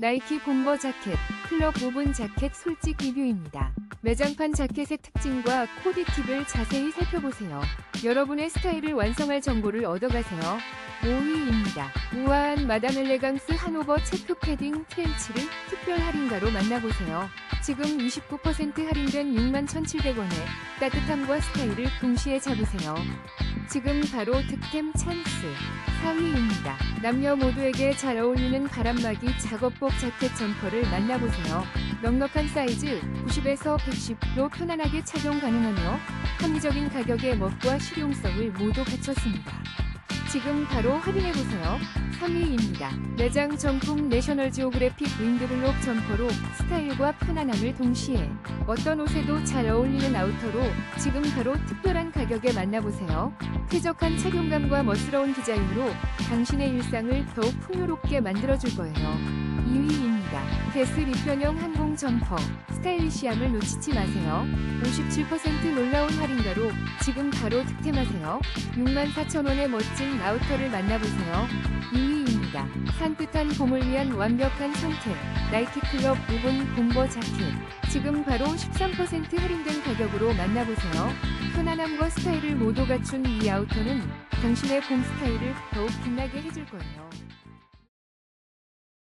나이키 bomber 자켓, 클럽 오븐 자켓 솔직 리뷰입니다. 매장판 자켓의 특징과 코디 팁을 자세히 살펴보세요. 여러분의 스타일을 완성할 정보를 얻어가세요. 5위입니다. 우아한 마담 엘레강스 한오버 체크 패딩 트렌치를 특별 할인가로 만나보세요. 지금 29% 할인된 61,700원에 따뜻함과 스타일을 동시에 잡으세요. 지금 바로 득템 찬스 4위입니다. 남녀 모두에게 잘 어울리는 바람막이 작업복 자켓 점퍼를 만나보세요. 넉넉한 사이즈 90에서 110로 편안하게 착용 가능하며 합리적인 가격에 멋과 실용성을 모두 갖췄습니다. 지금 바로 확인해보세요. 3위 입니다. 매장 정품 내셔널 지오그래픽 윈드블록 점퍼로 스타일과 편안함을 동시에 어떤 옷에도 잘 어울리는 아우터로 지금 바로 특별한 가격에 만나보세요. 쾌적한 착용감과 멋스러운 디자인으로 당신의 일상을 더욱 풍요롭게 만들어줄 거예요. 2위입니다. 데스 리편형 항공 점퍼 스타일리시함을 놓치지 마세요. 57% 놀라운 할인가로 지금 바로 득템하세요. 64,000원의 멋진 아우터를 만나보세요. 2위입니다. 산뜻한 봄을 위한 완벽한 선택. 나이키 클럽 오븐 봄버 자켓. 지금 바로 13% 할인된 가격으로 만나보세요. 편안함과 스타일을 모두 갖춘 이 아우터는 당신의 봄 스타일을 더욱 빛나게 해줄 거예요.